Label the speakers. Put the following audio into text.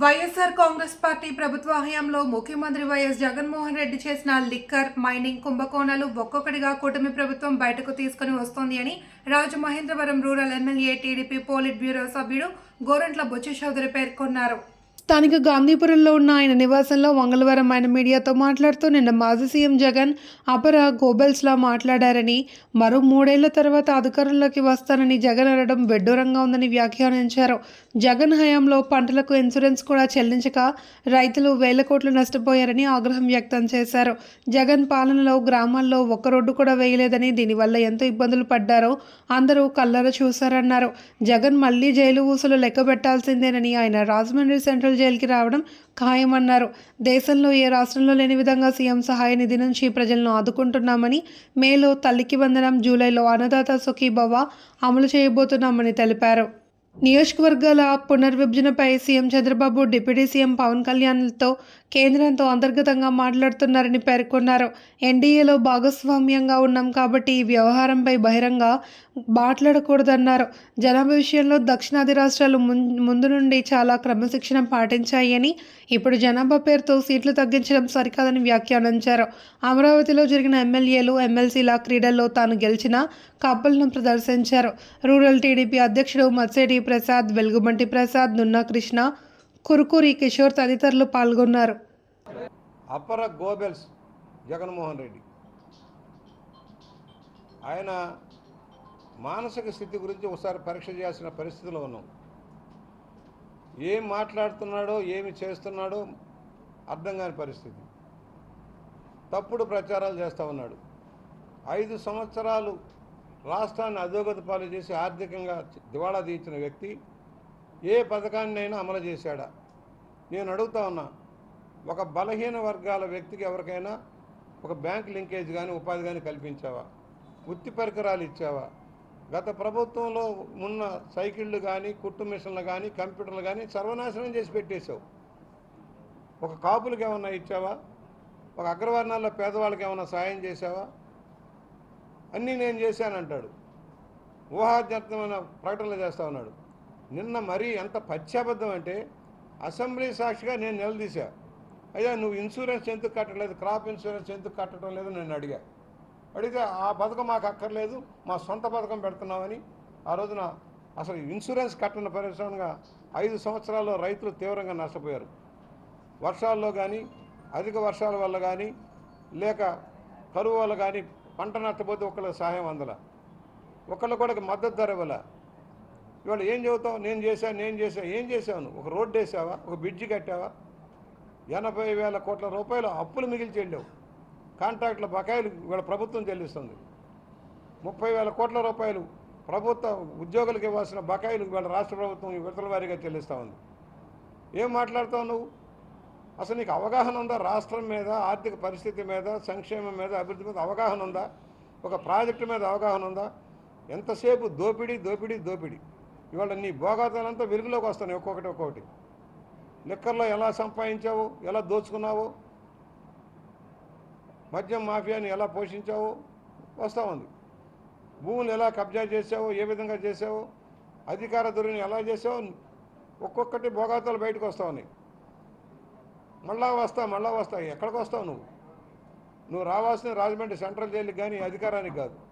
Speaker 1: YSR Congress party ప్రభుత్వ హయాంలో ముఖ్యమంత్రి వైఎస్ జగన్మోహన్ రెడ్డి చేసిన లిక్కర్ మైనింగ్ కుంభకోణాలు ఒక్కొక్కటిగా కూటమి ప్రభుత్వం బయటకు తీసుకుని వస్తోంది అని Rajamahendravaram rural MLA TDP polit bureau సభ్యుడు గోరంట్ల బొచ్చు చౌదరి పేర్కొన్నారు. స్థానిక గాంధీపురంలో ఉన్న ఆయన నివాసంలో మంగళవారం ఆయన మీడియాతో మాట్లాడుతూ నిన్న మాజీ సీఎం జగన్ అపర గోబెల్స్లా మాట్లాడారని మరో మూడేళ్ళ తర్వాత అధికారంలోకి వస్తానని జగన్ అనడం వెడ్డూరంగా ఉందని వ్యాఖ్యానించారు. జగన్ హయాంలో పంటలకు ఇన్సూరెన్స్ కూడా చెల్లించక రైతులు వేల కోట్లు నష్టపోయారని ఆగ్రహం వ్యక్తం చేశారు. జగన్ పాలనలో గ్రామాల్లో ఒక్క రోడ్డు కూడా వేయలేదని దీనివల్ల ఎంతో ఇబ్బందులు పడ్డారో. అందరూ కళ్ళారా చూశారన్నారు. జగన్ మళ్ళీ జైలు ఊసులు లెక్క పెట్టాల్సిందేనని ఆయన రాజమండ్రి సెంట్రల్ జైలుకి రావడం ఖాయమన్నారు. దేశంలో ఏ రాష్ట్రంలో లేని విధంగా సీఎం సహాయ నిధి నుంచి ప్రజలను ఆదుకుంటున్నామని మేలో తల్లికి వందనం జూలైలో అన్నదాత సుఖీభవ అమలు చేయబోతున్నామని తెలిపారు. నియోజకవర్గాల పునర్విభజనపై CM Chandrababu deputy CM Pavan కళ్యాణ్తో కేంద్రంతో అంతర్గతంగా మాట్లాడుతున్నారని పేర్కొన్నారు. ఎన్డీఏలో భాగస్వామ్యంగా ఉన్నాం కాబట్టి ఈ వ్యవహారంపై బహిరంగ మాట్లాడకూడదన్నారు. జనాభా విషయంలో దక్షిణాది రాష్ట్రాలు ముం- ముందు నుండి చాలా క్రమశిక్షణ పాటించాయని ఇప్పుడు జనాభా పేరుతో సీట్లు తగ్గించడం సరికాదని వ్యాఖ్యానించారు. అమరావతిలో జరిగిన ఎమ్మెల్యేలు ఎమ్మెల్సీల క్రీడల్లో తాను గెలిచిన కప్పలను ప్రదర్శించారు. రూరల్ టీడీపీ అధ్యక్షుడు మత్సేటి ప్రసాద్ వెలుగుబంటి ప్రసాద్ నున్నా కృష్ణ కురుకూరి కిషోర్ తదితరులు పాల్గొన్నారు.
Speaker 2: అపర గోబెల్స్ జగన్మోహన్ రెడ్డి. ఆయన మానసిక స్థితి గురించి ఒకసారి పరీక్ష చేయాల్సిన పరిస్థితిలో ఉన్నాం. ఏం మాట్లాడుతున్నాడో ఏమి చేస్తున్నాడో అర్థం కాని పరిస్థితి. తప్పుడు ప్రచారాలు చేస్తూ ఉన్నాడు. ఐదు సంవత్సరాలు రాష్ట్రాన్ని అధోగతి పాలు చేసి ఆర్థికంగా దివాళా తీర్చిన వ్యక్తి ఏ పథకాన్నైనా అమలు చేశాడా? నేను అడుగుతా ఉన్నా. ఒక బలహీన వర్గాల వ్యక్తికి ఎవరికైనా ఒక బ్యాంక్ లింకేజ్ కానీ ఉపాధి కానీ కల్పించావా? వృత్తి పరికరాలు ఇచ్చావా? గత ప్రభుత్వంలో ఉన్న సైకిళ్ళు కానీ కుట్టు మిషన్లు కానీ కంప్యూటర్లు కానీ సర్వనాశనం చేసి పెట్టేశావు. ఒక కాపులకు ఏమన్నా ఇచ్చావా? ఒక అగ్రవర్ణాల్లో పేదవాళ్ళకి ఏమన్నా సాయం చేశావా? అన్నీ నేను చేశానంటాడు. ఊహాజనితమైన ప్రకటనలు చేస్తా ఉన్నాడు. నిన్న మరీ ఎంత పశ్చాబద్ధం అంటే అసెంబ్లీ సాక్షిగా నేను నిలదీశా. అయ్యా నువ్వు ఇన్సూరెన్స్ ఎందుకు కట్టలేదు క్రాప్ ఇన్సూరెన్స్ ఎందుకు కట్టడం లేదు? నేను అడిగా. అడిగితే ఆ పథకం మాకు అక్కర్లేదు. మా సొంత పథకం పెడుతున్నామని. ఆ రోజున అసలు ఇన్సూరెన్స్ కట్టని పరిశ్రమగా ఐదు సంవత్సరాల్లో రైతులు తీవ్రంగా నష్టపోయారు. వర్షాల్లో కానీ అధిక వర్షాల వల్ల కానీ లేక కరువు వల్ల కానీ పంట నష్టపోతే ఒకళ్ళ సహాయం అందల. ఒకళ్ళు కూడా మద్దతు ధర ఇవ్వాల. ఇవాళ ఏం చెబుతావు నేను చేశాను నేను చేశాను ఏం చేశాను ఒక రోడ్డు వేసావా? ఒక బ్రిడ్జి కట్టావా? ఎనభై వేల కోట్ల రూపాయలు అప్పులు మిగిల్చి వెళ్ళావు. కాంట్రాక్టుల బకాయిలు ఇవాళ ప్రభుత్వం చెల్లిస్తుంది. ముప్పై వేల కోట్ల రూపాయలు ప్రభుత్వ ఉద్యోగులకు ఇవ్వాల్సిన బకాయిలు ఇవాళ రాష్ట్ర ప్రభుత్వం విడతల వారీగా చెల్లిస్తూ ఉంది. ఏం మాట్లాడుతావు నువ్వు? అసలు నీకు అవగాహన ఉందా? రాష్ట్రం మీద ఆర్థిక పరిస్థితి మీద సంక్షేమం మీద అభివృద్ధి మీద అవగాహన ఉందా? ఒక ప్రాజెక్టు మీద అవగాహన ఉందా? ఎంతసేపు దోపిడీ దోపిడీ దోపిడీ. ఇవాళ నీ భోగాతాలంతా వెలుగులోకి వస్తున్నాయి ఒక్కొక్కటి ఒక్కొక్కటి. లిక్కర్లో ఎలా సంపాదించావు ఎలా దోచుకున్నావు మద్యం మాఫియాని ఎలా పోషించావు వస్తూ ఉంది. భూములు ఎలా కబ్జా చేసావు ఏ విధంగా చేసావు అధికార ధోరణి ఎలా చేసావు ఒక్కొక్కటి భోగాతాలు బయటకు వస్తూ ఉన్నాయి. మళ్ళా వస్తా మళ్ళా వస్తా ఎక్కడికి వస్తావు నువ్వు? నువ్వు రావాల్సిన రాజమండ్రి సెంట్రల్ జైలుకి కానీ అధికారానికి కాదు.